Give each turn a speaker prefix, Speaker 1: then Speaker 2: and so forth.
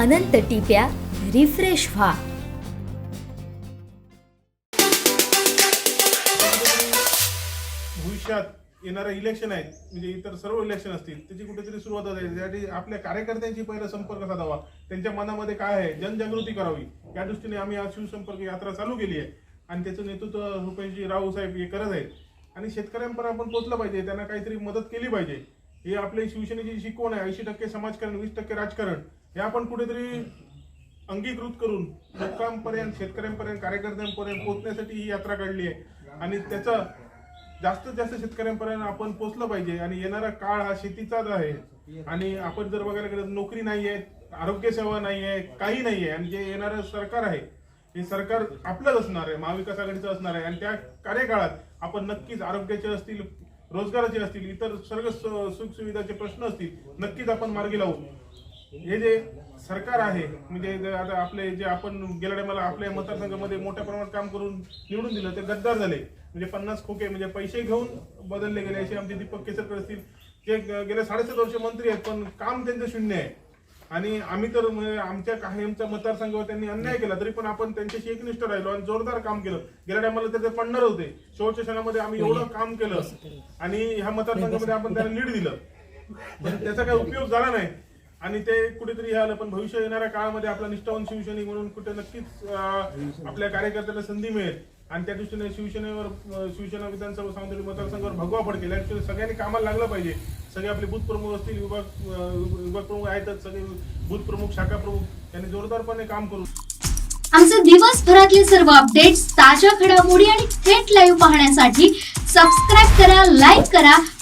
Speaker 1: अनंत टिप्या refresh व्हा.
Speaker 2: भविष्यात येणारं इलेक्शन आहेत म्हणजे इतर सर्व इलेक्शन असतील त्याची कुठेतरी सुरुवात होत आहे. त्यासाठी आपल्या कार्यकर्त्यांशी पहिला संपर्क साधावा. त्यांच्या मनामध्ये काय आहे? जनजागृती करावी. या दृष्टीने आम्ही आज शिवसंपर्क यात्रा चालू केली आहे. आणि त्याचं नेतृत्व रुपेशजी राव साहेब हे करत आहेत. आणि शेतकऱ्यांपर्यंत आपण पोहोचलं पाहिजे. त्यांना काहीतरी मदत केली पाहिजे. हे आपले शिवसेनेची शिकवण आहे ऐंशी टक्के समाजकारण वीस टक्के राजकारण हे आपण कुठेतरी अंगीकृत करून लोकांपर्यंत शेतकऱ्यांपर्यंत कार्यकर्त्यांपर्यंत पोहोचण्यासाठी ही यात्रा काढली आहे. आणि त्याचा जास्तीत जास्त शेतकऱ्यांपर्यंत आपण पोहोचलं पाहिजे. आणि येणारा काळ हा शेतीचाच आहे. आणि आपण जर बघायला गेलं नोकरी नाही आहे आरोग्य सेवा नाही आहे काही नाही आहे. आणि जे येणारं सरकार आहे हे सरकार आपलंच असणार आहे महाविकास आघाडीचं असणार आहे. आणि त्या कार्यकाळात आपण नक्कीच आरोग्याचे असतील रोजगाराचे असतील इतर सर्व सुखसुविधाचे प्रश्न असतील नक्कीच आपण मार्गी लावू. हे जे सरकार आहे म्हणजे आता आपले जे आपण गेल्या टायमाला आपल्या मतदारसंघामध्ये मोठ्या प्रमाणात काम करून निवडून दिलं ते गद्दार झाले. म्हणजे पन्नास खोके म्हणजे पैसे घेऊन बदलले गेले असे आमचे दीपक केसरकर असतील. ते गेल्या गेले साडेसात वर्ष मंत्री आहेत पण काम त्यांचं शून्य आहे. आणि आम्ही तर म्हणजे आमच्या कायमच्या मतदारसंघावर त्यांनी अन्याय केला तरी पण आपण त्यांच्याशी एकनिष्ठ राहिलो आणि जोरदार काम केलं. गेल्या टायमाला तर ते पडणार होते. शेवटच्या क्षणामध्ये आम्ही एवढं काम केलं आणि ह्या मतदारसंघामध्ये आपण त्यांना लीड दिलं. पण त्याचा काही उपयोग झाला नाही. आणि ते कुठेतरी हे आलं पण भविष्य येणाऱ्या काळामध्ये आपला निष्ठावून शिवसैनिक म्हणून कुठे नक्कीच आपल्या कार्यकर्त्याला संधी मिळेल. आणि त्या दृष्टीने शिवसेनेवर शिवसेना विधानसभा सावंतवाडी मतदारसंघावर भगवा पडतील. ऍक्च्युली सगळ्यांनी कामाला लागलं पाहिजे. सगळे आपले बूथ प्रमुख असतील विभाग विभाग प्रमुख आहेतच सगळे बूथ प्रमुख शाखा प्रमुख यांनी जोरदारपणे काम करू.
Speaker 3: आमचे दिवसभरातले सर्व अपडेट्स ताज्या घडामोडी आणि थेट लाईव्ह पाहण्यासाठी सबस्क्राईब करा लाईक करा